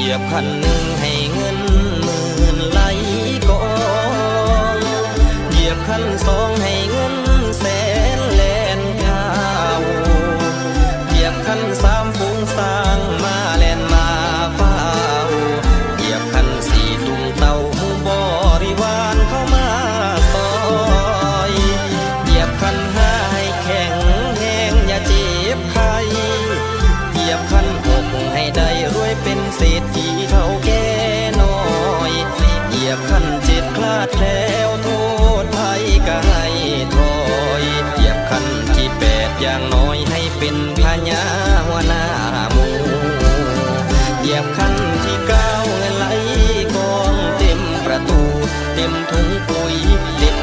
ยียบคันหนึ่งให้เงินหมื่นไหลกองเหยียบคันสองให้ ษฐีเท่าแก่น้อยเหยียบขั้นเจ็ดคลาดแล้วโทษภัยก็ให้ถอยเหยียบขั้นที่แปดอย่างน้อยให้เป็นพญาหัวหน้ามูเหยียบขั้นที่เก้าไหลกองเต็มประตู เต็มถุงปุ๋ยเต็ด